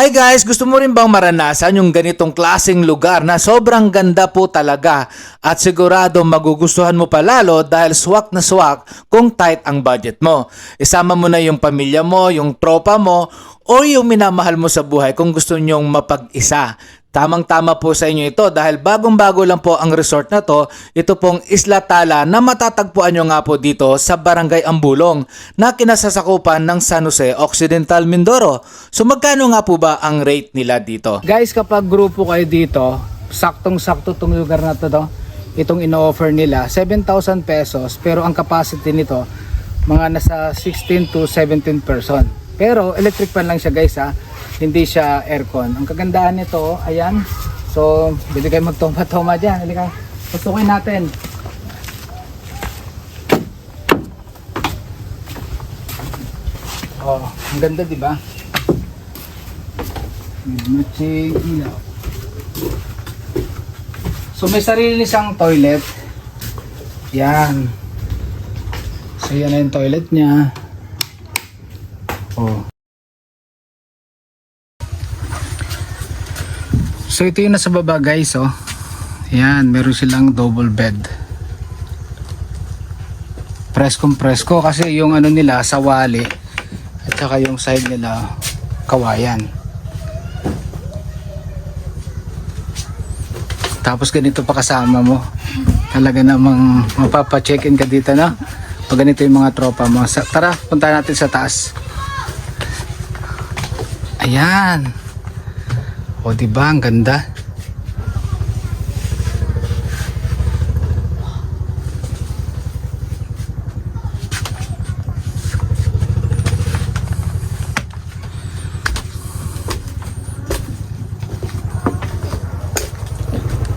Hi guys, gusto mo rin bang maranasan yung ganitong klaseng lugar na sobrang ganda po talaga at sigurado magugustuhan mo pa lalo dahil swak na swak kung tight ang budget mo. Isama mo na yung pamilya mo, yung tropa mo o yung minamahal mo sa buhay kung gusto nyong mapag-isa. Tamang-tama po sa inyo ito dahil bagong-bago lang po ang resort na to. Ito pong Isla Tala na matatagpuan nyo nga po dito sa Barangay Ambulong na kinasasakupan ng San Jose Occidental Mindoro. So magkano nga po ba ang rate nila dito? Guys, kapag grupo kayo dito, saktong-sakto tong lugar na to, to itong ino-offer nila, 7,000 pesos pero ang capacity nito mga nasa 16 to 17 person. Pero electric fan lang siya guys ha hindi siya aircon. Ang kagandahan nito, ayan. So, pwede kayo magtoma-toma dyan. Halika, pasukin natin. Oh, ang ganda, di ba? Matching ilaw. So, may sarili siyang toilet. Yan. So, yan na yung toilet niya. Oh. So ito yung nasa baba guys oh. Yan, meron silang double bed. Preskong presko kasi yung ano nila sawali at saka yung side nila kawayan. Tapos ganito pa kasama mo. Talaga namang mapapa-check-in ka dito no? Pag ganito yung mga tropa mo. Sa, tara, punta natin sa taas. Ayan. O di ba ang ganda?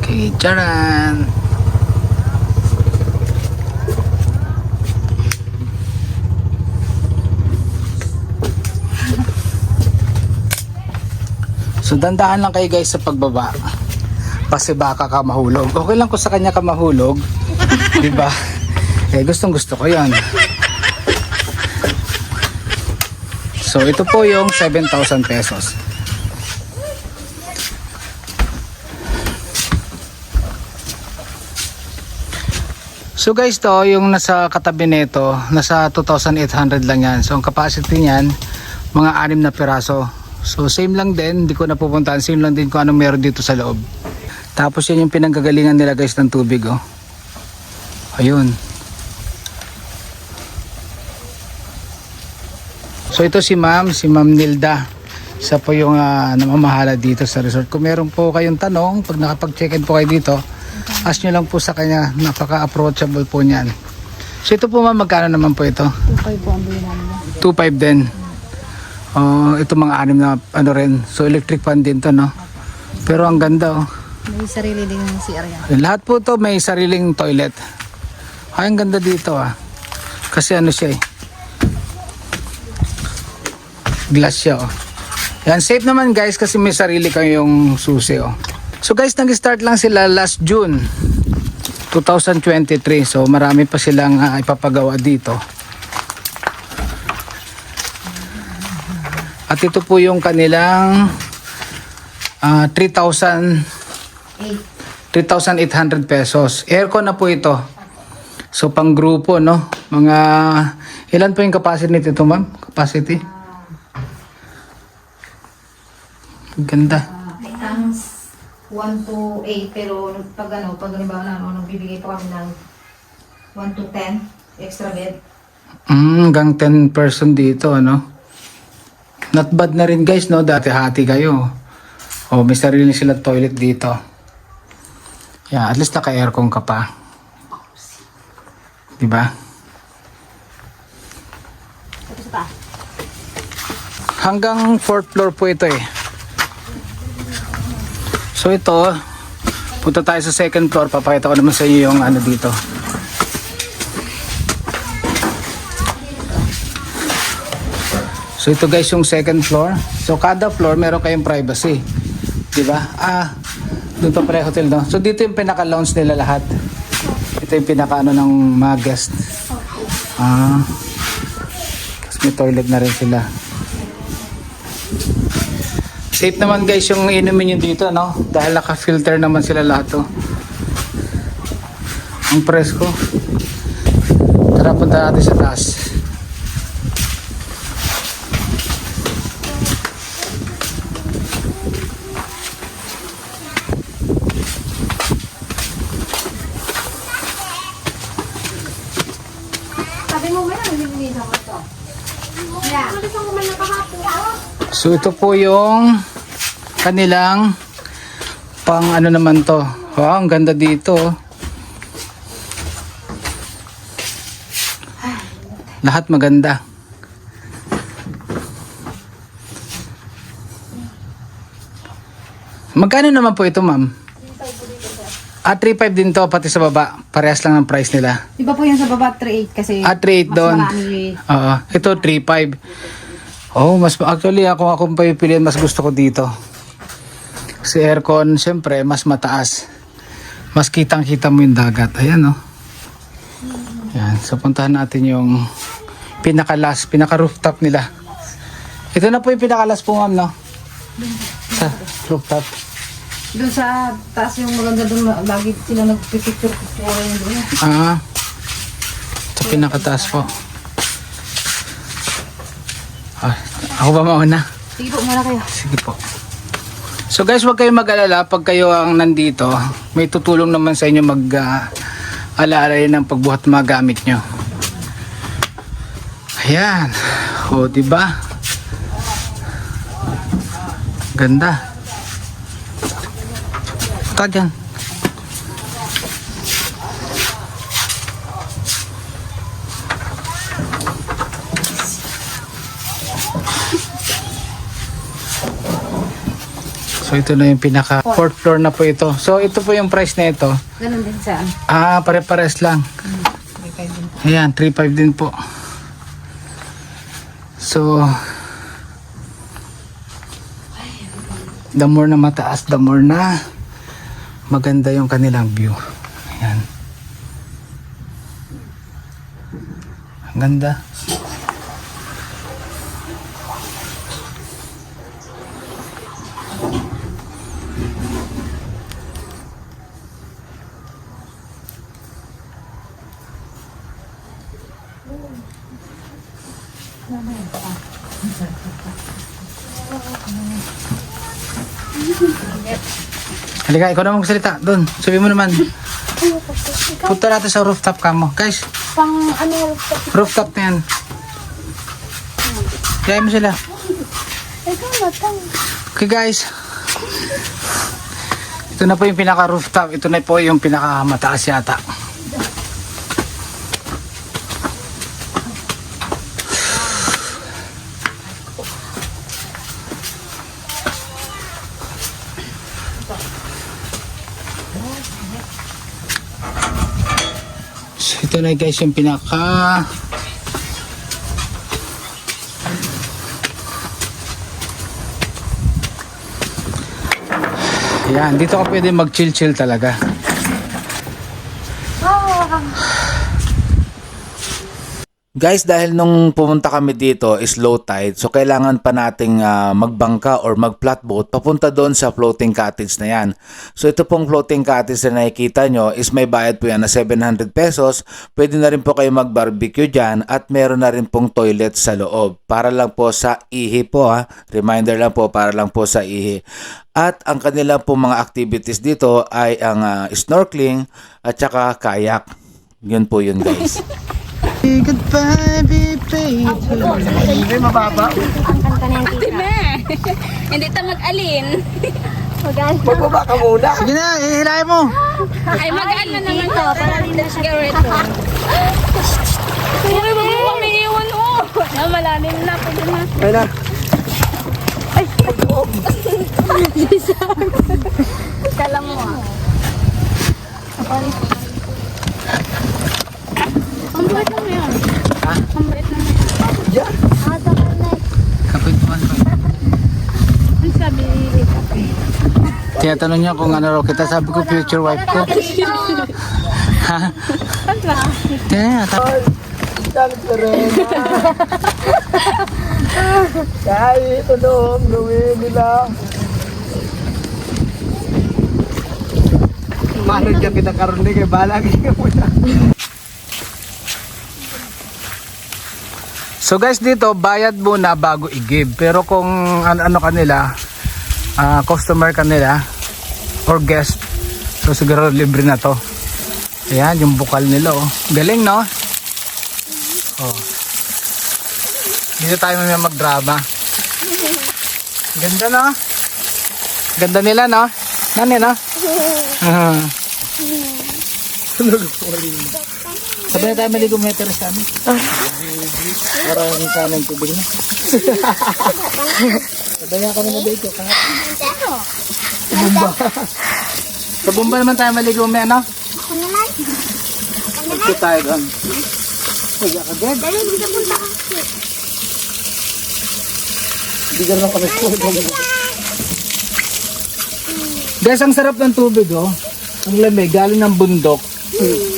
Okay, charan! So dandahan lang kayo guys sa pagbaba. Kasi baka ka mahulog. Okay lang kung sa kanya ka mahulog. 'Di ba? Eh gustong gusto ko 'yon. So ito po yung 7,000 pesos. So guys to, yung nasa katabi nito, nasa 2,800 lang yan. So ang capacity niyan, mga anim na piraso. So same lang din, hindi ko napupuntahan. Same lang din kung anong meron dito sa loob. Tapos yan yung pinanggagalingan nila guys ng tubig oh. Ayun. So ito si ma'am, si ma'am Nilda. Isa po yung ah, namamahala dito sa resort. Kung meron po kayong tanong, pag nakapag-check-in po kayo dito, ask nyo lang po sa kanya. Napaka-approachable po niyan. So ito po ma'am, magkano naman po ito? 2.5 po ang namin. 2.5 din. Oh, ito mga anim na ano rin. So electric fan din to, no? Pero ang ganda, oh. May sarili din yung CR yan. Lahat po to may sariling toilet. Ay, ang ganda dito, ah. Kasi ano siya, eh. Glass siya, oh. Yan, safe naman guys kasi may sarili kayong susi, oh. So guys, nag-start lang sila last June 2023. So marami pa silang ah, ipapagawa dito. At ito po yung kanilang ah, 3,000 3,800 pesos. Aircon na po ito. So pang grupo no, mga ilan po yung capacity nito, ma'am? Capacity? Ganda. Times 1 to 8 pero pag ano, pag halimbawa na ano, bibigay pa kami ng 1 to 10 extra bed. Mm, hanggang 10 person dito, ano? Not bad na rin guys, no? Dati hati kayo. Oh, may sarili sila toilet dito. Yeah, at least naka-aircon ka pa. ba? Pa. Hanggang fourth floor po ito eh. So ito, punta tayo sa second floor. Papakita ko naman sa inyo yung ano dito. So ito guys yung second floor. So kada floor meron kayong privacy. 'Di ba? Ah, doon pa yung hotel no. So dito yung pinaka-lounge nila lahat. Ito yung pinaka ano ng mga guest. Ah. Tapos may toilet na rin sila. Safe naman guys yung inumin nyo dito, no? Dahil naka-filter naman sila lahat, oh. Ang presko. Tara, punta natin sa taas. Sabi mo ba na nagbibigay sa ko to? Yeah. So ito po yung kanilang pang ano naman to. Wow, ang ganda dito. Lahat maganda. Magkano naman po ito, ma'am? Ah, 3.5 din to, pati sa baba. Parehas lang ang price nila. Iba po yung sa baba 3.8 kasi Ah, 3.8 mas doon. Oo. ito 3.5. Oh, mas actually ako akong pipiliin mas gusto ko dito. Si aircon, syempre, mas mataas. Mas kitang-kita mo yung dagat. Ayan, oh. Yan, so puntahan natin yung pinaka-last, pinaka-rooftop nila. Ito na po yung pinaka-last po, ma'am, no? Sa rooftop. Doon sa taas yung maganda doon, lagi sila nagpipicture-picture yung doon. Ah, sa pinakataas po. Ah, ako ba mauna? Sige po, muna kayo. Sige po. So guys, huwag kayong mag-alala pag kayo ang nandito. May tutulong naman sa inyo mag uh, ng pagbuhat mga gamit nyo. Ayan. O, di ba? Ganda. Ka dyan. So ito na yung pinaka fourth floor na po ito. So ito po yung price na ito. Ganun din sa Ah, pare-pares lang. Ayan, 3.5 din po. So, the more na mataas, the more na maganda yung kanilang view. Ayan. Ang ganda. Halika, ikaw na magsalita. Doon, sabi mo naman. Punta natin sa rooftop kamo. Guys, Pang ano, rooftop na yan. Kaya mo sila. Okay guys. Ito na po yung pinaka rooftop. Ito na po yung pinaka mataas yata. So, ito na guys yung pinaka Yan, dito ka pwede mag-chill-chill talaga. Guys, dahil nung pumunta kami dito is low tide, so kailangan pa nating ah, magbangka or mag-flatboat papunta doon sa floating cottage na yan. So ito pong floating cottage na nakikita nyo is may bayad po yan na 700 pesos. Pwede na rin po kayo mag-barbecue dyan at meron na rin pong toilet sa loob. Para lang po sa ihi po ha. Reminder lang po para lang po sa ihi. At ang kanila po mga activities dito ay ang ah, snorkeling at saka kayak. Yun po yun guys. Goodbye, baby. Ang kanta na yung tita. Hindi ta mag-alin. Maganda. Sige na, ihilahin mo. Ay, mag-alin na naman. Dito, para dito siya. Garrett. Sorry, wag mo kami iwan, oh. Na, malalim na. Pwede na. Kala mo, ah. Ang buhat naman yan. Ha? Ah, ko. Ang sabi ni Kape. Tinatanong niya kung ano raw kita. Sabi ko, future wife ko. Ha? Ang ba? Yeah, ta- Isang Serena. Kahit anong gawin nila. Marid ka kita karoon ni kay balag mo na. So guys dito bayad muna bago i-give. Pero kung ano, ano kanila, ah, customer kanila or guest, so siguro libre na to. Ayan, yung bukal nila oh. Galing no? Oh. Dito tayo may magdrama. Ganda no? Ganda nila no? Nani no? Ah. Sabi na tayo maligo meter sa amin. Parang yung kanan tubig na. Sabaya kami na dito. Sa Bumba. Sa Bumba naman tayo maligo may ano? Ako naman. Ito tayo doon. Kaya ka din. Dali, hindi ka punta ka. Hindi ka naman kami Guys, ang sarap ng tubig oh. Ang lamig, galing ng bundok.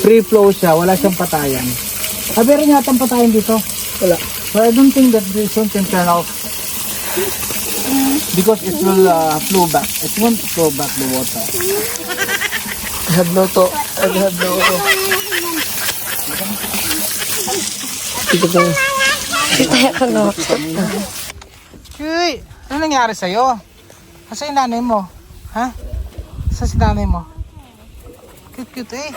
Free flow siya, wala siyang patayan. Ah, meron yata ang patayan dito. Wala. So I don't think that this one can turn off. Because it will uh, flow back. It won't flow back the water. I have no to. I have no to. Dito po. Uy, ano nangyari sa'yo? Yung nanay mo? Ha? Asa si nanay mo? Cute cute eh.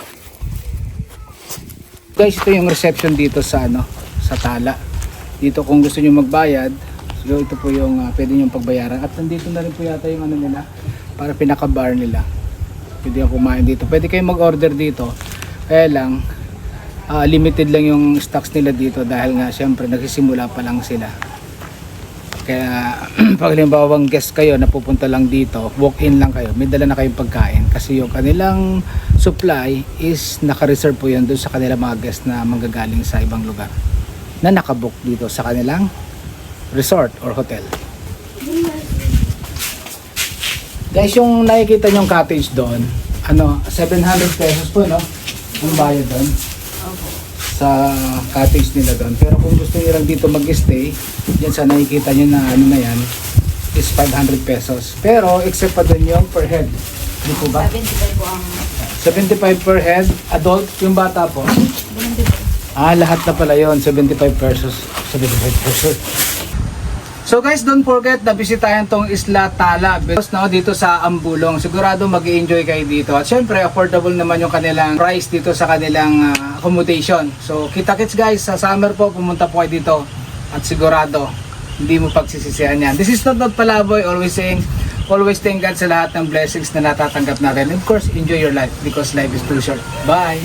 Guys, ito yung reception dito sa ano, sa Tala. Dito kung gusto niyo magbayad, so ito po yung uh, pwede niyo pagbayaran. At nandito na rin po yata yung ano nila, para pinaka-bar nila. Pwede yung kumain dito. Pwede kayong mag-order dito. Kaya lang, ah, limited lang yung stocks nila dito dahil nga syempre nagsisimula pa lang sila. Kaya pag halimbawang guest kayo na pupunta lang dito, walk-in lang kayo, may dala na kayong pagkain. Kasi yung kanilang supply is naka-reserve po yun doon sa kanilang mga guest na manggagaling sa ibang lugar. Na nakabook dito sa kanilang resort or hotel. Guys, yung nakikita nyong cottage doon, ano, 700 pesos po, no? Ang bayad doon sa cottage nila doon. Pero kung gusto niyo lang dito mag-stay, yan sa nakikita niyo na ano na yan, is 500 pesos. Pero except pa doon yung per head. Di po ba? 75 po ang 75 per head, adult, yung bata po. Ah, lahat na pala yon 75 pesos. 75 pesos. So guys, don't forget na bisitahin tong Isla Tala because no, dito sa Ambulong. Sigurado mag enjoy kayo dito. At syempre, affordable naman yung kanilang price dito sa kanilang ah, accommodation. So kita-kits guys, sa summer po, pumunta po kayo dito. At sigurado, hindi mo pagsisisihan yan. This is not not palaboy, always saying, always thank God sa lahat ng blessings na natatanggap natin. Of course, enjoy your life because life is too short. Bye!